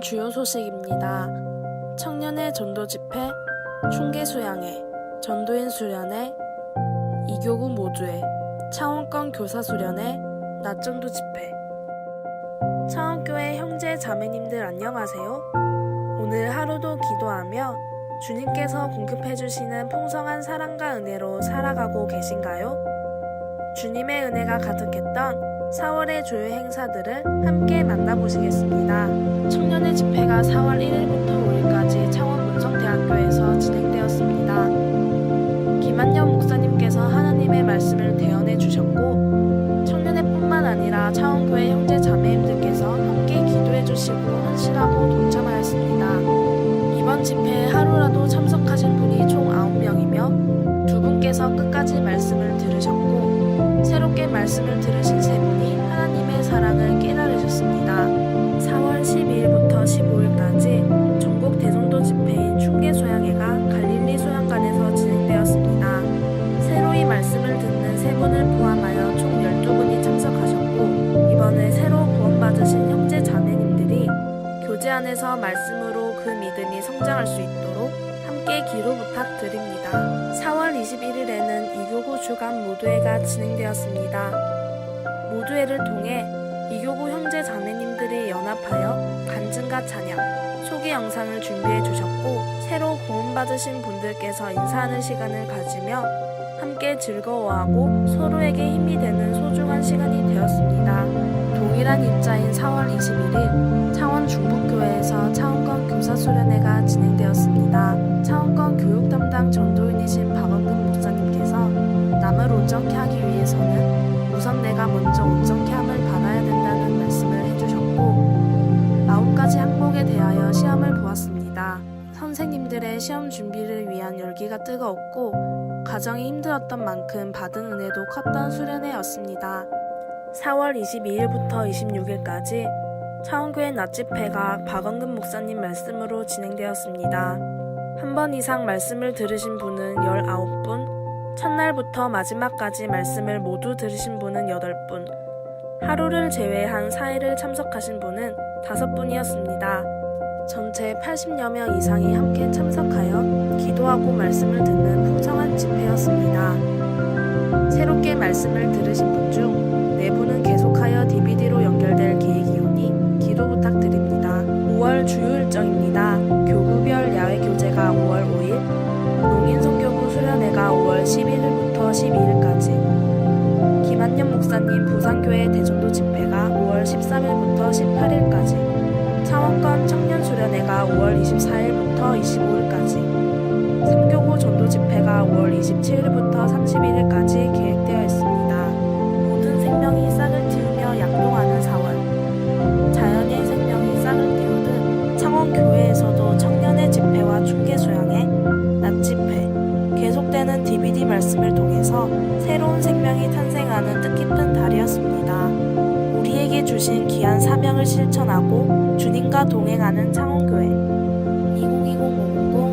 주요 소식입니다. 청년의 전도 집회, 총계 수양회, 전도인 수련회, 이교구 모두회, 창원권 교사 수련회, 낮전도 집회. 창원교회 형제 자매님들 안녕하세요. 오늘 하루도 기도하며 주님께서 공급해주시는 풍성한 사랑과 은혜로 살아가고 계신가요? 주님의 은혜가 가득했던 4월의 주요 행사들을 함께 만나보시겠습니다. 청년의 집회가 4월 1일부터 5일까지 창원 문성대학교에서 진행되었습니다. 김한영 목사님께서 하나님의 말씀을 대언해 주셨고 청년회 뿐만 아니라 창원교회 형제 자매님들께서 함께 기도해 주시고 헌신하고 동참하였습니다. 이번 집회에 하루라도 참석하신 분이 총 9명이며 두 분께서 끝까지 말씀을 들으셨고 새롭게 말씀을 들으신 세 분이 사랑을 깨달으셨습니다. 4월 12일부터 15일까지 전국 대성도 집회인 충계 소양회가 갈릴리 소양관에서 진행되었습니다. 새로이 말씀을 듣는 세 분을 포함하여 총 12분이 참석하셨고 이번에 새로 구원받으신 형제 자매님들이 교제 안에서 말씀으로 그 믿음이 성장할 수 있도록 함께 기도 부탁드립니다. 4월 21일에는 이교구 주간 모두회가 진행되었습니다. 모두회를 통해 이교구 형제 자매님들이 연합하여 간증과 찬양, 소개 영상을 준비해 주셨고 새로 구원받으신 분들께서 인사하는 시간을 가지며 함께 즐거워하고 서로에게 힘이 되는 소중한 시간이 되었습니다. 동일한 입자인 4월 21일 창원 중북교회에서 창원권 교사 수련회가 진행되었습니다. 창원권 교육 담당 전도인이신 박원근 목사님께서 남을 온전케 하기 위해서는 우선 내가 먼저 온전케 함을 받아야 된다 선생님들의 시험 준비를 위한 열기가 뜨거웠고 과정이 힘들었던 만큼 받은 은혜도 컸던 수련회였습니다. 4월 22일부터 26일까지 차원교회 낮집회가 박원근 목사님 말씀으로 진행되었습니다. 한 번 이상 말씀을 들으신 분은 19분, 첫날부터 마지막까지 말씀을 모두 들으신 분은 8분, 하루를 제외한 4일을 참석하신 분은 5분이었습니다. 전체 80여 명 이상이 함께 참석하여 기도하고 말씀을 듣는 풍성한 집회였습니다. 새롭게 말씀을 들으신 분중네 분은 계속하여 DVD로 연결될 계획이오니 기도 부탁드립니다. 5월 주요 일정입니다. 교구별 야외 교재가 5월 5일, 농인성교구 수련회가 5월 11일부터 12일까지, 김한년 목사님 부산교회 대전도 집회가 5월 13일부터 18일까지, 창원권 청년 수련회가 5월 24일부터 25일까지, 삼교구 전도 집회가 5월 27일부터 31일까지 계획되어 있습니다. 모든 생명이 싹을 틔우며 약동하는 4월. 자연의 생명이 싹을 틔우듯 창원교회에서도 청년의 집회와 충계 소양회, 낮 집회, 계속되는 DVD 말씀을 통해서 새로운 생명이 탄생하는 뜻깊은 달이었습니다. 우리에게 주신 귀한 사명을 실천하고 주님과 동행하는 창원교회 2020 500 화이팅!